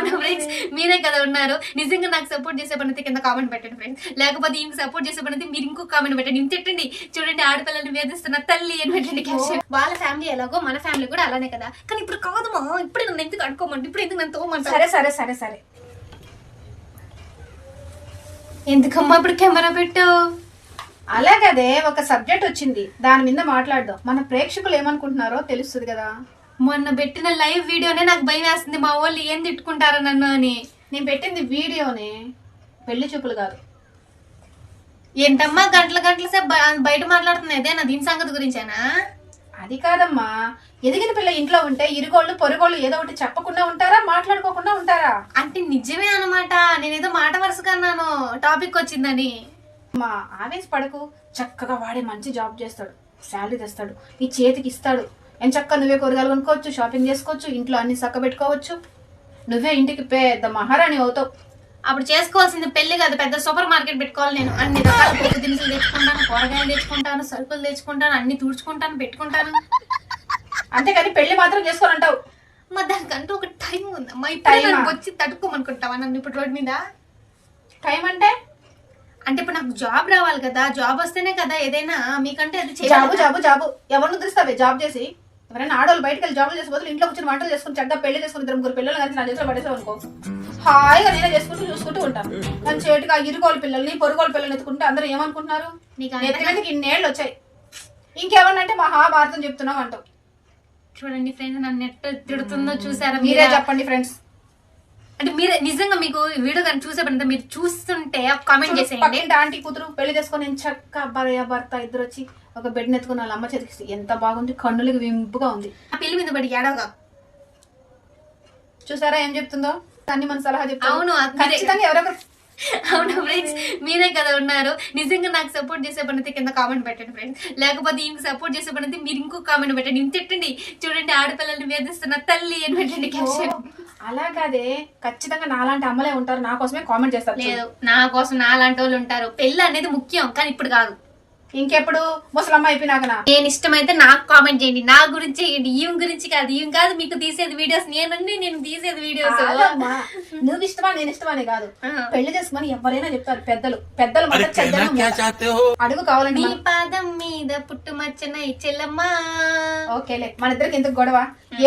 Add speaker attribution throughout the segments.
Speaker 1: అవును ఫ్రెండ్స్ మీరే కదా ఉన్నారు. నిజంగా నాకు సపోర్ట్ చేసే పని కింద కామెంట్ పెట్టండి ఫ్రెండ్స్ లేకపోతే ఇంక సపోర్ట్ చేసే పని మీరు ఇంకో కామెంట్ పెట్టండి. ఇంత తిట్టండి. చూడండి ఆడపిల్లల్ని వేధిస్తున్న తల్లి అని పెట్టండి. వాళ్ళ ఫ్యామిలీ ఎలాగో మన ఫ్యామిలీ కూడా అలానే కదా. కానీ ఇప్పుడు కాదు మా ఇప్పుడు నన్ను ఎందుకు అడుకోమంటే ఇప్పుడు ఎందుకు నన్ను తోమంటారు
Speaker 2: సరే సరే సరే సరే.
Speaker 1: ఎందుకమ్మా ఇప్పుడు కెమెరా పెట్టు?
Speaker 2: అలాగదే ఒక సబ్జెక్ట్ వచ్చింది. దాని మీద మాట్లాడదాం. మన ప్రేక్షకులు ఏమనుకుంటున్నారో తెలుస్తుంది కదా.
Speaker 1: మొన్న పెట్టిన లైవ్ వీడియోనే నాకు భయం వేస్తుంది. మా వాళ్ళు ఏం తిట్టుకుంటారో నన్ను అని.
Speaker 2: నేను పెట్టింది వీడియోనే. పెళ్ళి చూపులు కాదు.
Speaker 1: ఏంటమ్మా గంటల గంటల సేపు బయట మాట్లాడుతున్నదే నా దీని సంగతి గురించేనా?
Speaker 2: అది కాదమ్మా. ఎదిగిన పిల్ల ఇంట్లో ఉంటే ఇరుగోళ్ళు పొరుగోళ్ళు ఏదో ఒకటి చెప్పకుండా ఉంటారా? మాట్లాడుకోకుండా ఉంటారా?
Speaker 1: అంటే నిజమే అన్నమాట. నేనేదో మాట వరుసగా అన్నాను. టాపిక్ వచ్చిందని.
Speaker 2: మా ఆవేశ పడకు చక్కగా వాడే మంచి జాబ్ చేస్తాడు. శాలరీ తెస్తాడు. నీ చేతికి ఇస్తాడు. ఎంత చక్కగా నువ్వే కూరగాయలు కొనుక్కోవచ్చు షాపింగ్ చేసుకోవచ్చు ఇంట్లో అన్ని చక్క పెట్టుకోవచ్చు నువ్వే ఇంటికి పెద్ద మహారాణి అవుతావు.
Speaker 1: అప్పుడు చేసుకోవాల్సింది పెళ్ళి కాదు పెద్ద సూపర్ మార్కెట్ పెట్టుకోవాలి నేను. అన్ని రకాల పొట్టు దినుసులు తెచ్చుకుంటాను కూరగాయలు తెచ్చుకుంటాను సరుకులు తెచ్చుకుంటాను అన్ని తుడుచుకుంటాను పెట్టుకుంటాను.
Speaker 2: అంతేకాని పెళ్ళి మాత్రం చేసుకోనంటావు.
Speaker 1: మా దానికంటూ ఒక టైం ఉంది అమ్మా ఇప్పుడు
Speaker 2: Time ఆ?
Speaker 1: నన్ను వచ్చి తట్టుకోమనుకుంటావా నన్ను ఇప్పుడు రోడ్ మీద?
Speaker 2: టైం అంటే?
Speaker 1: అంటే ఇప్పుడు నాకు జాబ్ రావాలి కదా జాబ్ వస్తేనే కదా ఏదైనా మీకంటే అది
Speaker 2: జాబు జాబు జాబు. ఎవరిని ఉద్రిస్తావే జాబ్ చేసి. ఎవరైనా ఆడవాళ్ళు బయటకు వెళ్ళి జాబులు చేసే బదులు ఇంట్లో కూర్చొని వంటలు చేసుకుని చక్కగా పెళ్ళి చేసుకుని ఇద్దరు ముగ్గురు పిల్లలు కలిసి నా చేతిలో పడేసావు అనుకో. హాయిగా నేనే చేసుకుంటూ చూసుకుంటూ ఉంటాను కానీ చేటుగా ఇరుగోలు పిల్లల్ని పొరుగోలు పిల్లల్ని ఎత్తుకుంటే అందరూ ఏమనుకుంటున్నారు? నెత్తికి ఇన్నేళ్ళు వచ్చాయి. ఇంకెవరినంటే మహాభారతం చెప్తున్నావు అంటావు.
Speaker 1: చూడండి ఫ్రెండ్స్ నన్ను ఎట్ట తిడుతుందో చూసారా
Speaker 2: మీరే? చెప్పండి ఫ్రెండ్స్.
Speaker 1: అంటే మీరే నిజంగా మీకు వీడియో కానీ చూసే పని మీరు చూస్తుంటే కామెంట్ చేసేయండి.
Speaker 2: ఆంటీ కూతురు పెళ్ళి చేసుకొని చక్క భార్య భర్త ఇద్దరు వచ్చి ఒక బెడ్ నెత్తుకుని వాళ్ళ అమ్మ చేతికి ఎంత బాగుంది కన్నులకి వింపుగా ఉంది.
Speaker 1: ఆ పెళ్ళి మీద పడి ఏడవగా
Speaker 2: చూసారా ఏం చెప్తుందో? అన్ని మన సలహా చెప్తాను.
Speaker 1: అవును,
Speaker 2: ఖచ్చితంగా ఎవరొకరు
Speaker 1: అవును ఫ్రెండ్స్ మీరే కదా ఉన్నారు. నిజంగా నాకు సపోర్ట్ చేసే పని అయితే కింద కామెంట్ పెట్టండి ఫ్రెండ్స్ లేకపోతే ఇంక సపోర్ట్ చేసే పని అయితే మీరు ఇంకో కామెంట్ పెట్టండి. ఇంత తిట్టండి చూడండి ఆడపిల్లల్ని వేధిస్తున్న తల్లి అని పెట్టండి caption.
Speaker 2: అలాగే ఖచ్చితంగా నాలాంటి అమ్మలే ఉంటారు. నా కోసమే కామెంట్ చేస్తారు
Speaker 1: లేదు నా కోసం నాలాంటి వాళ్ళు ఉంటారు. పెళ్ళి అనేది ముఖ్యం కానీ ఇప్పుడు కాదు.
Speaker 2: ఇంకెప్పుడు? ముసలమ్మ అయిపోయినాకనా?
Speaker 1: నేను ఇష్టమైతే నాకు కామెంట్ చేయండి. నా గురించి చేయండి ఈ గురించి కాదు. ఈ కాదు మీకు తీసేది వీడియోస్ నేను నేను తీసేది వీడియోస్
Speaker 2: నువ్వు ఇష్టమా నేను ఇష్టమని కాదు. పెళ్ళి చేసుకుని ఎవరైనా చెప్తారు. పెద్దలు. పెద్దలు అడుగు కావాలండి
Speaker 1: పాదం మీద పుట్టుమచ్చన చెల్లమ్మా
Speaker 2: ఓకేలే మన ఇద్దరికి ఎందుకు గొడవ?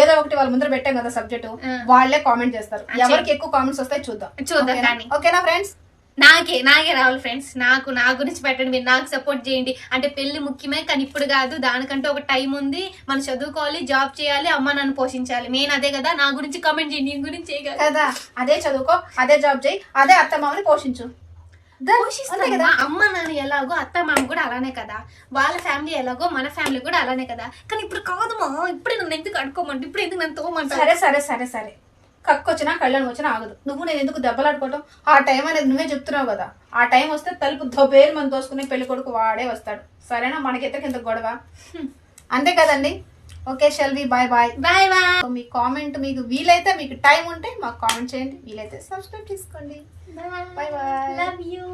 Speaker 2: ఏదో ఒకటి వాళ్ళ ముందర పెట్టాం కదా సబ్జెక్ట్. వాళ్ళే కామెంట్ చేస్తారు. ఎవరికి ఎక్కువ కామెంట్స్ వస్తాయి చూద్దాం.
Speaker 1: చూద్దాం
Speaker 2: ఓకేనా?
Speaker 1: కానీ.
Speaker 2: ఓకేనా ఫ్రెండ్స్
Speaker 1: నాకే నాకే రావాలి ఫ్రెండ్స్ నాకు నా గురించి పెట్టండి మీరు నాకు సపోర్ట్ చేయండి. అంటే పెళ్ళి ముఖ్యమే కానీ ఇప్పుడు కాదు. దానికంటే ఒక టైం ఉంది. మనం చదువుకోవాలి జాబ్ చేయాలి అమ్మ నన్ను పోషించాలి. మెయిన్ అదే కదా నా గురించి కామెంట్ చేయండి నీ గురించి
Speaker 2: కదా. అదే చదువుకో అదే జాబ్ చేయి అదే అత్తమ్మని పోషించు. కదా?
Speaker 1: అమ్మ నాన్న ఎలాగో అత్త మామ కూడా అలానే కదా. వాళ్ళ ఫ్యామిలీ ఎలాగో మన ఫ్యామిలీ కూడా అలానే కదా. కానీ ఇప్పుడు కాదు మా ఇప్పుడు నన్ను ఎందుకు అడుకోమంటే ఇప్పుడు ఎందుకు నన్ను తోమంటారు
Speaker 2: సరే సరే సరే సరే. కక్కొచ్చినా కళ్ళని వచ్చినా ఆగదు. నువ్వు నేను ఎందుకు దెబ్బలాడుకోవటం ఆ టైం అనేది నువ్వే చెప్తున్నావు కదా. ఆ టైం వస్తే తలుపు దొబేరు మనం తోసుకుని పెళ్ళి కొడుకు వాడే వస్తాడు. సరేనా? మనకిద్దరికి ఎంత గొడవ? అంతే కదండి? ఓకే షెల్వి బాయ్ బాయ్
Speaker 1: బాయ్ బాయ్
Speaker 2: మీ కామెంట్ మీకు వీలైతే మీకు టైం ఉంటే మాకు కామెంట్ చేయండి. వీలైతే సబ్స్క్రైబ్ చేసుకోండి. Bye bye
Speaker 1: love you